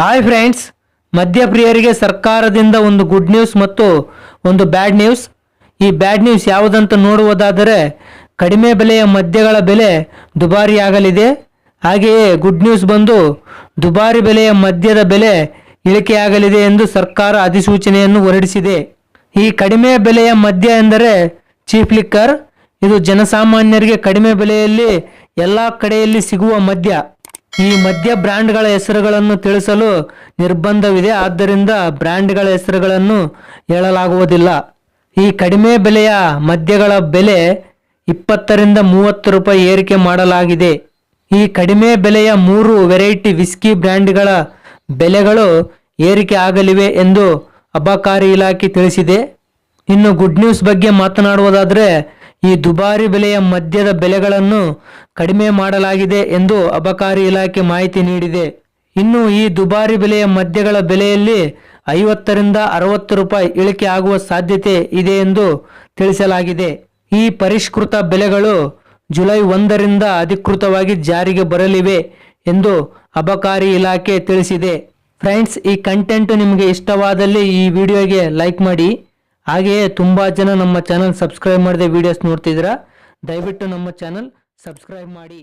Hi friends ಮದ್ಯಪ್ರಿಯರಿಗೆ ಸರ್ಕಾರದಿಂದ ಒಂದು good news ಮತ್ತು ಒಂದು ಬ್ಯಾಡ್ ನ್ಯೂಸ್ ಈ ಬ್ಯಾಡ್ ನ್ಯೂಸ್ ಯಾವುದಂತ ನೋಡುವುದಾದರೆ, ಕಡಿಮೆ ಬೆಲೆಯ ಮದ್ಯಗಳ ಬೆಲೆ ದುಬಾರಿಯಾಗಲಿದೆ. ಹಾಗೆಯೇ ಗುಡ್ ನ್ಯೂಸ್ ಬಂದು ದುಬಾರಿ ಬೆಲೆಯ ಮದ್ಯದ ಬೆಲೆ ಇಳಿಕೆಯಾಗಲಿದೆ ಎಂದು ಸರ್ಕಾರ ಅಧಿಸೂಚನೆಯನ್ನು ಹೊರಡಿಸಿದೆ. ಈ ಕಡಿಮೆ ಬೆಲೆಯ ಮದ್ಯ ಎಂದರೆ ಚೀಪ್ ಲಿಕ್ಕರ್ ಇದು ಜನಸಾಮಾನ್ಯರಿಗೆ ಕಡಿಮೆ ಬೆಲೆಯಲ್ಲಿ ಎಲ್ಲ ಕಡೆಯಲ್ಲಿ ಸಿಗುವ ಮದ್ಯ. ಈ ಮದ್ಯ ಬ್ರ್ಯಾಂಡ್ಗಳ ಹೆಸರುಗಳನ್ನು ತಿಳಿಸಲು ನಿರ್ಬಂಧವಿದೆ. ಆದ್ದರಿಂದ ಬ್ರ್ಯಾಂಡ್ಗಳ ಹೆಸರುಗಳನ್ನು ಹೇಳಲಾಗುವುದಿಲ್ಲ. ಈ ಕಡಿಮೆ ಬೆಲೆಯ ಮದ್ಯಗಳ ಬೆಲೆ ಇಪ್ಪತ್ತರಿಂದ ಮೂವತ್ತು ರೂಪಾಯಿ ಏರಿಕೆ ಮಾಡಲಾಗಿದೆ. ಈ ಕಡಿಮೆ ಬೆಲೆಯ ಮೂರು ವೆರೈಟಿ ವಿಸ್ಕಿ ಬ್ರ್ಯಾಂಡ್ಗಳ ಬೆಲೆಗಳು ಏರಿಕೆ ಆಗಲಿವೆ ಎಂದು ಅಬಕಾರಿ ಇಲಾಖೆ ತಿಳಿಸಿದೆ. ಇನ್ನು ಗುಡ್ ನ್ಯೂಸ್ ಬಗ್ಗೆ ಮಾತನಾಡುವುದಾದರೆ ಈ ದುಬಾರಿ ಬೆಲೆಯ ಮದ್ಯದ ಬೆಲೆಗಳನ್ನು ಕಡಿಮೆ ಮಾಡಲಾಗಿದೆ ಎಂದು ಅಬಕಾರಿ ಇಲಾಖೆ ಮಾಹಿತಿ ನೀಡಿದೆ. ಇನ್ನು ಈ ದುಬಾರಿ ಬೆಲೆಯ ಮದ್ಯಗಳ ಬೆಲೆಯಲ್ಲಿ ಐವತ್ತರಿಂದ ಅರವತ್ತು ರೂಪಾಯಿ ಇಳಿಕೆ ಆಗುವ ಸಾಧ್ಯತೆ ಇದೆ ಎಂದು ತಿಳಿಸಲಾಗಿದೆ. ಈ ಪರಿಷ್ಕೃತ ಬೆಲೆಗಳು ಜುಲೈ ಒಂದರಿಂದ ಅಧಿಕೃತವಾಗಿ ಜಾರಿಗೆ ಬರಲಿವೆ ಎಂದು ಅಬಕಾರಿ ಇಲಾಖೆ ತಿಳಿಸಿದೆ. ಫ್ರೆಂಡ್ಸ್, ಈ ಕಂಟೆಂಟ್ ನಿಮಗೆ ಇಷ್ಟವಾದಲ್ಲಿ ಈ ವಿಡಿಯೋಗೆ ಲೈಕ್ ಮಾಡಿ. ಹಾಗೆಯೇ ತುಂಬ ಜನ ನಮ್ಮ ಚಾನಲ್ ಸಬ್ಸ್ಕ್ರೈಬ್ ಮಾಡದೆ ವಿಡಿಯೋಸ್ ನೋಡ್ತಿದ್ದೀರಾ? ದಯವಿಟ್ಟು ನಮ್ಮ ಚಾನಲ್ ಸಬ್ಸ್ಕ್ರೈಬ್ ಮಾಡಿ.